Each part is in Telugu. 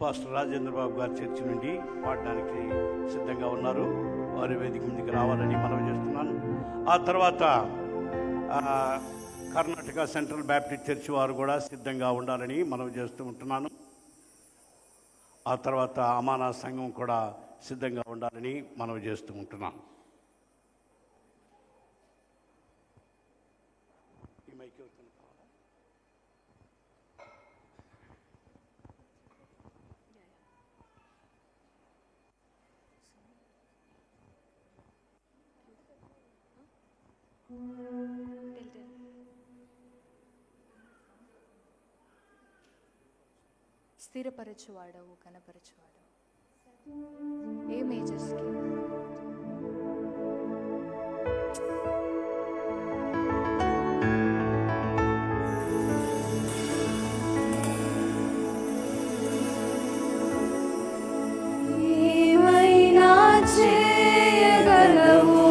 పాస్టర్ రాజేంద్ర బాబు గారి చర్చి నుండి పాడడానికి సిద్ధంగా ఉన్నారు. వారి వేదిక ముందుకు రావాలని మనవి చేస్తున్నాను. ఆ తర్వాత కర్ణాటక సెంట్రల్ బ్యాప్టిస్ట్ చర్చ్ వారు కూడా సిద్ధంగా ఉండాలని మనవి చేస్తూ ఉంటున్నాను. ఆ తర్వాత అమానా సంఘం కూడా సిద్ధంగా ఉండాలని మనవి చేస్తూ ఉంటున్నాను. స్థిరపరచువాడవు కనపరచువాడవు ఏ మేజర్స్కి ఏమైనా చేయగలవు?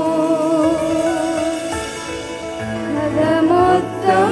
కథ మొత్తం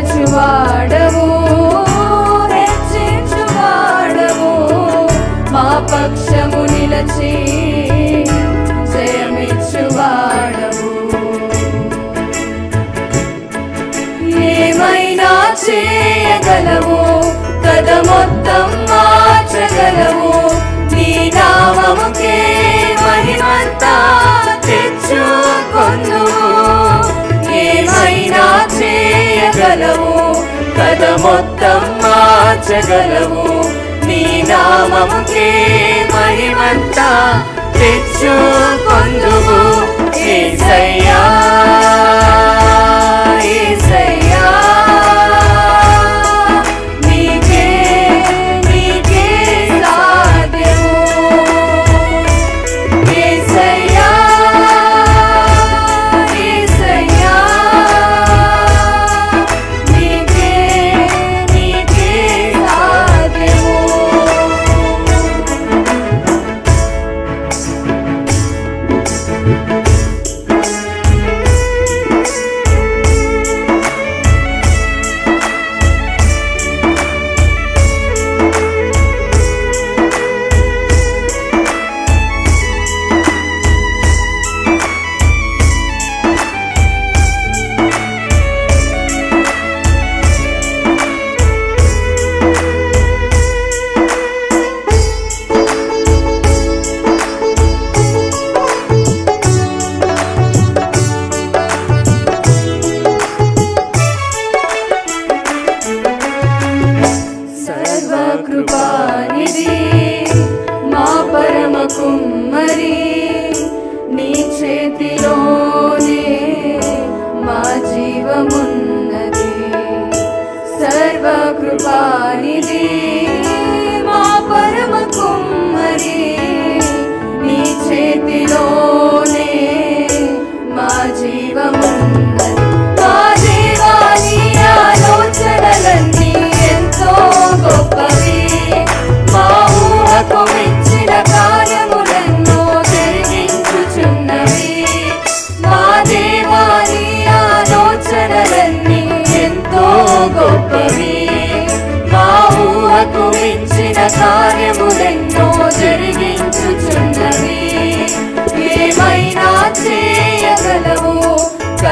ఘనపరచువాడవు హెచ్చించువాడవు మా పక్షము నిలచి జయమిచ్చువాడవు ఏమైనా చేయగలవు కథ చేయగలవు నీ నామముకే మహిమంతా తెచ్చుకొందువు निधि मा परमकुम्मरी नीचेतिलो ने मा जीवमुन्नति। सर्वकृपानिधि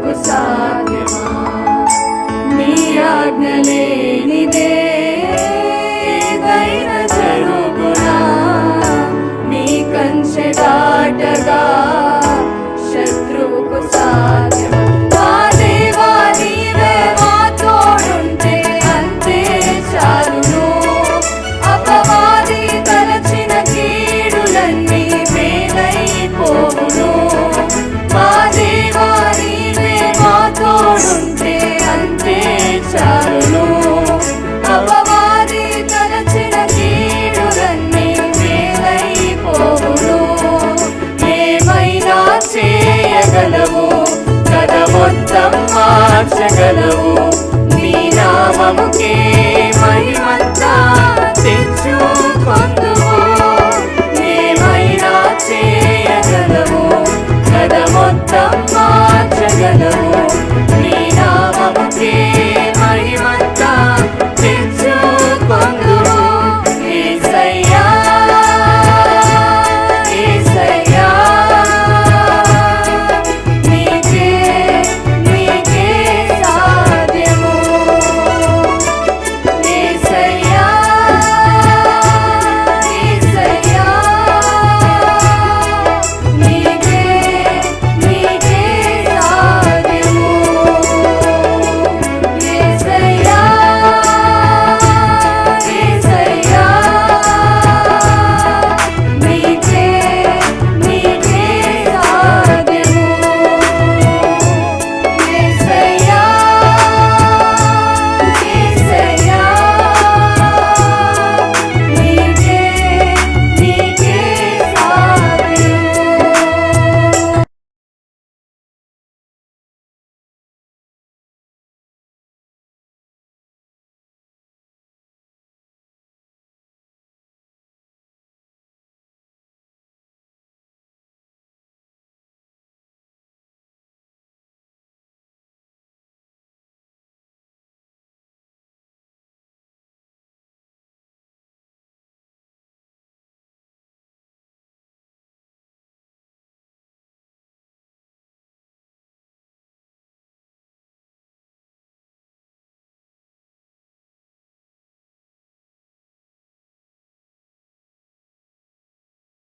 Cusado.